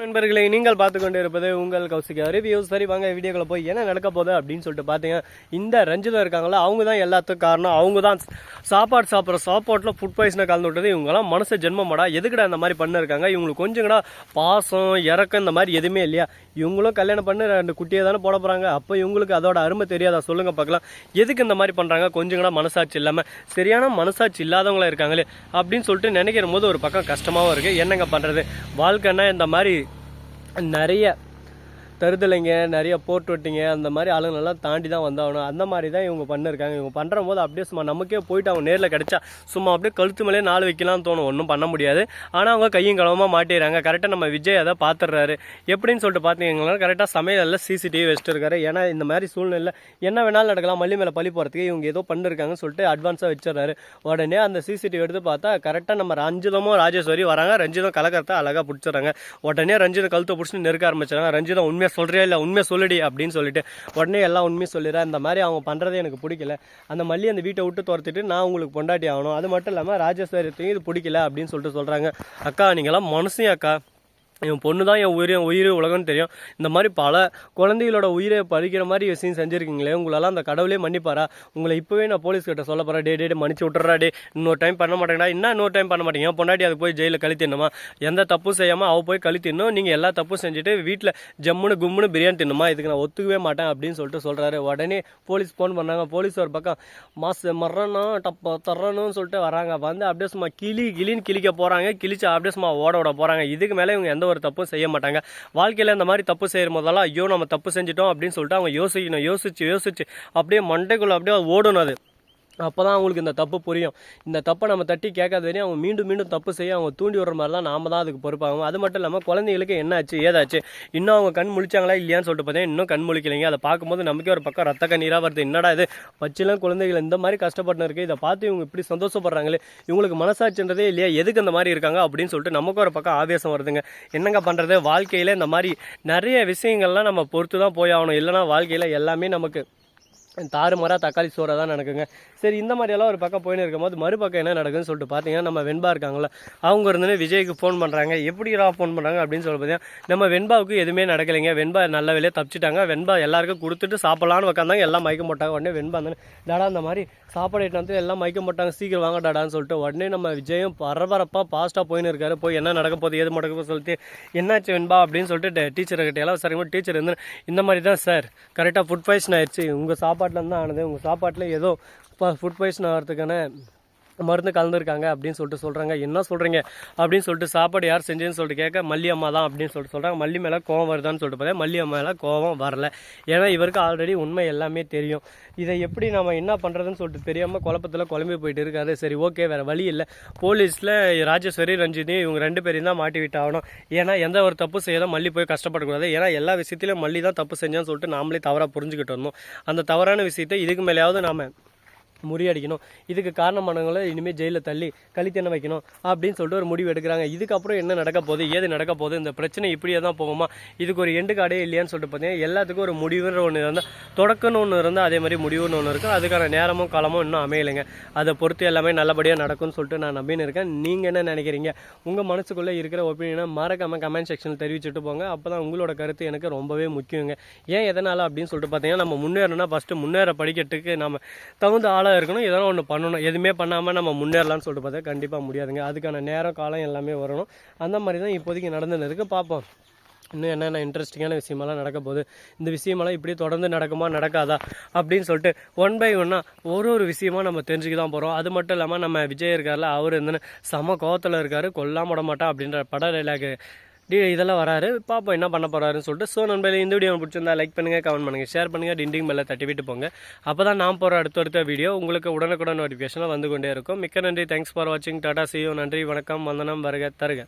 நண்பர்களை நீங்கள் பார்த்து கொண்டு இருப்பது உங்கள் கௌசிகா. ரிவ்யூஸ் சரி வாங்க வீடியோக்குள்ள போய் என்ன நடக்க போகுது அப்படின்னு சொல்லிட்டு பார்த்தீங்க. இந்த ரஞ்சிதா இருக்காங்களா அவங்க தான் எல்லாத்துக்கும் காரணம். அவங்க தான் சாப்பாடு சாப்பிட்ற சாப்பாட்டில் ஃபுட் பாய்சனை கலந்து விட்டது. இவங்கெல்லாம் மனசு ஜென்மமாடா. எதுக்குடா இந்த மாதிரி பண்ணிருக்காங்க? இவங்களுக்கு கொஞ்சம் கூட பாசம் இறக்கம் இந்த மாதிரி எதுவுமே இல்லையா? இவங்களும் கல்யாணம் பண்ணி ரெண்டு குட்டியை தானே போட போகிறாங்க அப்போ இவங்களுக்கு அதோட அருமை தெரியாதா? சொல்லுங்க பார்க்கலாம். எதுக்கு இந்த மாதிரி பண்ணுறாங்க கொஞ்சம் கூட மனசாட்சி இல்லாமல் சரியான மனசாட்சி இல்லாதவங்களா இருக்காங்களே அப்படின்னு சொல்லிட்டு நினைக்கிற போது ஒரு பக்கம் கஷ்டமாகவும் இருக்குது என்னங்க பண்ணுறது வாழ்க்கைன்னா இந்த மாதிரி நிறைய தருதலைங்க நிறைய போர்ட் வெட்டிங்க அந்த மாதிரி ஆளுங்களெல்லாம் தாண்டி தான் வந்தாகணும். அந்த மாதிரி தான் இவங்க பண்ணிருக்காங்க. இவங்க பண்ணுற போது அப்படியே சும்மா நமக்கே போயிட்டு அவங்க நேரில் கிடச்சா சும்மா அப்படியே கழுத்து மேலே நாலு வைக்கலாம் தோணும். ஒன்றும் பண்ண முடியாது. ஆனால் அவங்க கையும் களவமாக மாட்டிடுறாங்க. கரெக்டாக நம்ம விஜய் அதை பார்த்துடுறாரு. எப்படின்னு சொல்லிட்டு பார்த்தீங்கன்னா கரெக்டாக சமையலில் சிசிடிவி வச்சுட்டு ஏன்னா இந்த மாதிரி சூழ்நிலை என்ன வேணாலும் நடக்கலாம். மல்லி மேலே பழி போகிறதுக்கு இவங்க ஏதோ பண்ணிருக்காங்கன்னு சொல்லிட்டு அட்வான்ஸாக வச்சிடறாரு. உடனே அந்த சிசிடிவி எடுத்து பார்த்தா கரெக்டாக நம்ம ரஞ்சிதமும் ராஜேஸ்வரி வராங்க. ரஞ்சிதம் கலக்கறத அழகாக பிடிச்சிடுறாங்க. உடனே ரஞ்சிதம் கழுத்தை பிடிச்சி நெருக்க ஆரம்பிச்சாங்க ரஞ்சிதம் உண்மையாக சொல்றியா இல்லை உண்மையை சொல்லுடி அப்படின்னு சொல்லிட்டு உடனே எல்லாம் உண்மையை சொல்லிடுறேன் இந்த மாதிரி அவங்க பண்ணுறதே எனக்கு பிடிக்கல. அந்த மல்லி அந்த வீட்டை விட்டு துரத்துட்டு நான் உங்களுக்கு பொண்டாட்டி ஆகணும். அது மட்டும் இல்லாமல் ராஜேஸ்வரத்தையும் இது பிடிக்கல அப்படின்னு சொல்லிட்டு சொல்கிறாங்க அக்கா நீங்களாம் மனுஷன் அக்கா? என் பொண்ணு தான் என் உயிர் என் உயிர் உலகம்னு தெரியும். இந்த மாதிரி பல குழந்தைகளோட உயிரை பறிக்கிற மாதிரி விஷயம் செஞ்சுருக்கீங்களே உங்களெல்லாம் அந்த கடவுளே மன்னிப்பாரா? உங்களை இப்போவே நான் போலீஸ் கிட்ட சொல்ல போகிறேன் டே டே மன்னிச்சு விட்டுறா டே இன்னொரு டைம் பண்ண மாட்டேங்கடா. இன்னும் இன்னொரு டைம் பண்ண மாட்டேங்க? என் பொண்டாட்டி அது போய் ஜெயிலில் கழித்திடணுமா எந்த தப்பு செய்யாமல் அவள் போய் கழித்திடணும் நீங்கள் எல்லா தப்பும் செஞ்சுட்டு வீட்டில் ஜம்முன்னு கும்முன்னு பிரியாணி தின்னுமா? இதுக்கு நான் ஒத்துக்கவே மாட்டேன் அப்படின்னு சொல்லிட்டு சொல்கிறாரு உடனே போலீஸ் ஃபோன் பண்ணாங்க. போலீஸ் ஒரு பக்கம் மாசு மரணம் டப்ப தரணும்னு சொல்லிட்டு வராங்க. வந்து அப்படியே சும்மா கிளி கிளின்னு கிழிக்க போகிறாங்க கிழிச்சு அப்படியே சும்மா ஓட விட போகிறாங்க இதுக்கு மேலே இவங்க எந்த ஒரு தப்பும் செய்ய மாட்டாங்க. வாழ்க்கையில் இந்த மாதிரி தப்பு செய்கிற போதெல்லாம் ஐயோ நம்ம தப்பு செஞ்சிட்டோம் அப்படின்னு சொல்லிட்டு அவங்க யோசிக்கணும். யோசிச்சு யோசிச்சு அப்படியே மண்டைக்குள்ள அப்படியே ஓடணும் அது. அப்போ தான் அவங்களுக்கு இந்த தப்பு புரியும். இந்த தப்பை நம்ம தட்டி கேட்காத வரையும் அவங்க மீண்டும் மீண்டும் தப்பு செய்ய அவங்க தூண்டி விடுற மாதிரி தான் நாம தான் அதுக்கு பொறுப்பாகும். அது மட்டும் இல்லாமல் குழந்தைகளுக்கு என்னாச்சு ஏதாச்சு? இன்னும் அவங்க கண் முழிச்சாங்களா இல்லையான்னு சொல்லிட்டு பார்த்தீங்கன்னா இன்னும் கண் முழிக்கலைங்க. அதை பார்க்கும்போது நமக்கே ஒரு பக்கம் ரத்த கண்ணீராக வருது. என்னடா இது? பச்சிலாம் குழந்தைகள் இந்த மாதிரி கஷ்டப்பட்டு இருக்கு. இதை பார்த்து இவங்க இப்படி சந்தோஷப்படுறாங்களே. இவங்களுக்கு மனசாட்சின்றதே இல்லையா? எதுக்கு இந்த மாதிரி இருக்காங்க அப்படின்னு சொல்லிட்டு நமக்கு ஒரு பக்கம் ஆவேசம் வருதுங்க. என்னங்க பண்ணுறது வாழ்க்கையில் இந்த மாதிரி நிறைய விஷயங்கள்லாம் நம்ம பொறுத்து தான் போய் ஆகணும். இல்லைனா வாழ்க்கையில் எல்லாமே நமக்கு தாறுமாறாக தக்காளி சோறாக தான் நடக்குங்க. சரி இந்த மாதிரியெல்லாம் ஒரு பக்கம் போயின்னு இருக்கும்போது மறுபக்கம் என்ன நடக்குதுன்னு சொல்லிட்டு பார்த்தீங்கன்னா நம்ம வெண்பா இருக்காங்களா அவங்க இருந்துன்னு விஜய்க்கு ஃபோன் பண்ணுறாங்க எப்படிடா ஃபோன் பண்ணுறாங்க அப்படின்னு சொல்லி பார்த்தீங்கன்னா நம்ம வெண்பாவுக்கு எதுவுமே நடக்கலைங்க. வெண்பா நல்ல வேலையாக தப்பிச்சிட்டாங்க. வெண்பா எல்லாருக்கும் கொடுத்துட்டு சாப்பிட்லான்னு உட்காந்தாங்க எல்லாம் மயக்க மாட்டாங்க. உடனே வெண்பா வந்து டாடா இந்த மாதிரி சாப்பாடு வந்து எல்லாம் மயக்க மாட்டாங்க. சீக்கிரம் வாங்க டாடான்னு சொல்லிட்டு உடனே நம்ம விஜயும் பரபரப்பாக ஃபாஸ்ட்டாக போயின்னு இருக்காரு. போய் என்ன நடக்க போகுது எது நடக்க போகுது சொல்லிட்டு என்னாச்சு வெண்பா? அப்படின்னு சொல்லிட்டு டீச்சர்கிட்ட எல்லாம் சரிங்க டீச்சர் வந்து இந்த மாதிரி தான் சார். கரெக்டாக ஃபுட் பாய்சன் ஆயிடுச்சு உங்கள் சாப்பாடு சாப்பாட்டில் தான் ஆனது. உங்கள் சாப்பாட்டில் ஏதோ ஃபுட் பாய்சன் ஆகிறதுக்கான மருந்து கலந்துருக்காங்க அப்படின்னு சொல்லிட்டு சொல்கிறாங்க என்ன சொல்கிறீங்க அப்படின்னு சொல்லிட்டு சாப்பாடு யார் செஞ்சேன்னு சொல்லிட்டு கேட்க மல்லி அம்மா தான் அப்படின்னு சொல்லிட்டு சொல்கிறாங்க மல்லி மேலே கோவம் வருதான்னு சொல்லிட்டு பார்த்தா மல்லி அம்மா மேலே கோவம் வரல. ஏன்னா இவருக்கு ஆல்ரெடி உண்மை எல்லாமே தெரியும். இதை எப்படி நம்ம என்ன பண்ணுறதுன்னு சொல்லிட்டு தெரியாமல் குழப்பத்தில் குழம்பி போயிட்டு இருக்காரு. சரி ஓகே வேறு வழி இல்லை. போலீஸில் ராஜேஸ்வரி ரஞ்சினி இவங்க ரெண்டு பேரையும் தான் மாட்டி விட்டாகணும். ஏன்னா எந்த ஒரு தப்பு செய்யலாம் மல்லி போய் கஷ்டப்படக்கூடாது. ஏன்னா எல்லா விஷயத்திலும் மல்லி தான் தப்பு செஞ்சான்னு சொல்லிட்டு நாமளே தவறாக புரிஞ்சுக்கிட்டு வந்தோம். அந்த தவறான விஷயத்தை இதுக்கு மேலேயாவது நாம முறியடிக்கணும். இதுக்கு காரணமானவங்களை இனிமேல் ஜெயிலில் தள்ளி கழித்தெண்ண வைக்கணும் அப்படின்னு சொல்லிட்டு ஒரு முடிவு எடுக்கிறாங்க. இதுக்கப்புறம் என்ன நடக்க போகுது? ஏது நடக்க போகுது? இந்த பிரச்சனை இப்படியே தான் போகுமா? இதுக்கு ஒரு எண்டு காடே இல்லையான்னு சொல்லிட்டு பார்த்தீங்கன்னா எல்லாத்துக்கும் ஒரு முடிவுன்ற ஒன்று இருந்தால் தொடக்கம்னு ஒன்று இருந்தால் அதே மாதிரி முடிவுன்னு ஒன்று இருக்கும். அதுக்கான நேரமும் காலமும் இன்னும் அமையலைங்க. அதை பொறுத்து எல்லாமே நல்லபடியாக நடக்கும்னு சொல்லிட்டு நான் நம்பின்னு இருக்கேன். நீங்கள் என்ன நினைக்கிறீங்க? உங்கள் மனசுக்குள்ளே இருக்கிற ஒப்பீனியனை மறக்காமல் கமெண்ட் செக்ஷனில் தெரிவிச்சுட்டு போங்க. அப்போ தான் உங்களோட கருத்து எனக்கு ரொம்பவே முக்கியங்க. ஏன் எதனால் அப்படின்னு சொல்லிட்டு பார்த்தீங்கன்னா நம்ம முன்னேறணும்னா ஃபஸ்ட்டு முன்னேற படிக்கட்டுக்கு நம்ம தகுந்த ஆள் ஆளாக இருக்கணும். எதனா ஒன்று பண்ணணும். எதுவுமே பண்ணாமல் நம்ம முன்னேறலாம்னு சொல்லிட்டு பார்த்தா கண்டிப்பாக முடியாதுங்க. அதுக்கான நேரம் காலம் எல்லாமே வரணும். அந்த மாதிரி தான் இப்போதைக்கு நடந்துன்னு பார்ப்போம். இன்னும் என்னென்ன இன்ட்ரெஸ்டிங்கான விஷயமெல்லாம் நடக்க போகுது. இந்த விஷயமெல்லாம் இப்படி தொடர்ந்து நடக்குமா நடக்காதா? அப்படின்னு சொல்லிட்டு ஒன் பை ஒன்னாக ஒரு ஒரு விஷயமா நம்ம தெரிஞ்சுக்க தான் போகிறோம் அது மட்டும் இல்லாமல் நம்ம விஜய் இருக்கார்ல அவர் இருந்துன்னு செம கோவத்தில் இருக்கார். கொல்லாம விட மாட்டான் அப்படின்ற பட டைலாக் டி இதெல்லாம் வராரு. பாப்போம் என்ன பண்ண போறாருன்னு சொல்லிட்டு ஸோ நண்பர்களே இந்த வீடியோ பிடிச்சிருந்தா லைக் பண்ணுங்கள் கமெண்ட் பண்ணுங்கள் ஷேர் பண்ணுங்கள் டிண்டிங் மேலே தட்டி விட்டு போங்க. அப்போ தான் நான் போகிற அடுத்தடுத்த வீடியோ உங்களுக்கு உடனுக்குடன் நோட்டிஃபிகேஷனில் வந்து கொண்டே இருக்கும். மிக்க நன்றி. தேங்க்ஸ் ஃபார் வாட்சிங் டாடா சியோ நன்றி வணக்கம். வந்தனம் வருக தருக.